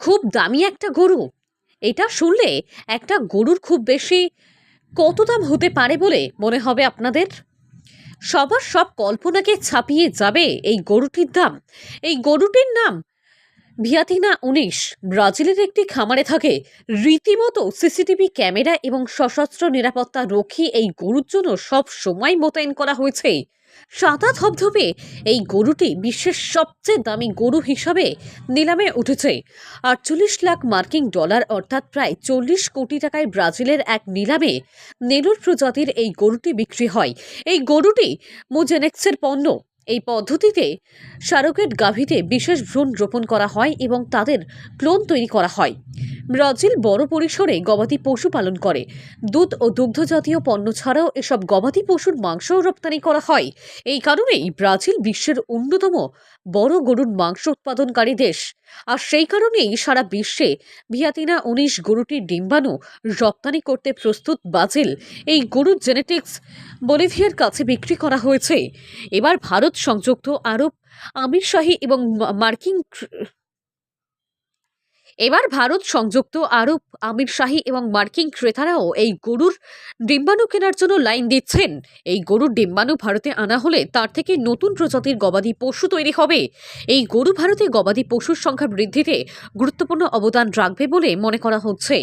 খুব দামি একটা গরু। এটা শুনলে একটা গরুর খুব বেশি কত দাম হতে পারে বলে মনে হবে আপনাদের? সবার সব কল্পনাকে ছাপিয়ে যাবে এই গরুটির দাম। এই গরুটির নাম ভিয়াতিনা উনিশ, ব্রাজিলের একটি খামারে থাকে। রীতিমতো সিসিটিভি ক্যামেরা এবং সশস্ত্র নিরাপত্তা রক্ষী এই গরুর জন্য সব সময় মোতায়েন করা হয়েছে। সাদা ধপধপে এই গরুটি বিশ্বের সবচেয়ে দামি গরু হিসাবে নিলামে উঠেছে। আটচল্লিশ লাখ মার্কিন ডলার অর্থাৎ প্রায় চল্লিশ কোটি টাকায় ব্রাজিলের এক নিলামে নেলুর প্রজাতির এই গরুটি বিক্রি হয়। এই গরুটি মোজেনেক্সের পণ্য। এই পদ্ধতিতে সারোগেট গাভীতে বিশেষ ভ্রূণ রোপণ করা হয় এবং তাদের ক্লোন তৈরি করা হয়। ব্রাজিল বড় পরিসরে গবাদি পশু পালন করে। দুধ ও দুগ্ধজাতীয় পণ্য ছাড়াও এসব গবাদি পশুর মাংসও রপ্তানি করা হয়। এই কারণেই ব্রাজিল বিশ্বের অন্যতম বড় গরুর মাংস উৎপাদনকারী দেশ। আর সেই কারণেই সারা বিশ্বে ভিয়াতিনা উনিশ গরুটির ডিম্বাণু রপ্তানি করতে প্রস্তুত ব্রাজিল। এই গরুর জেনেটিক্স বলিভিয়ার কাছে বিক্রি করা হয়েছে। এবার ভারত সংযুক্ত আরব আমির শাহী এবং মার্কিন এবার ভারত সংযুক্ত আরব, আমির শাহী এবং মার্কিন ক্রেতারাও এই গরুর ডিম্বাণু কেনার জন্য লাইন দিচ্ছেন। এই গরুর ডিম্বাণু ভারতে আনা হলে তার থেকে নতুন প্রজাতির গবাদি পশু তৈরি হবে। এই গরু ভারতে গবাদি পশুর সংখ্যা বৃদ্ধিতে গুরুত্বপূর্ণ অবদান রাখবে বলে মনে করা হচ্ছে।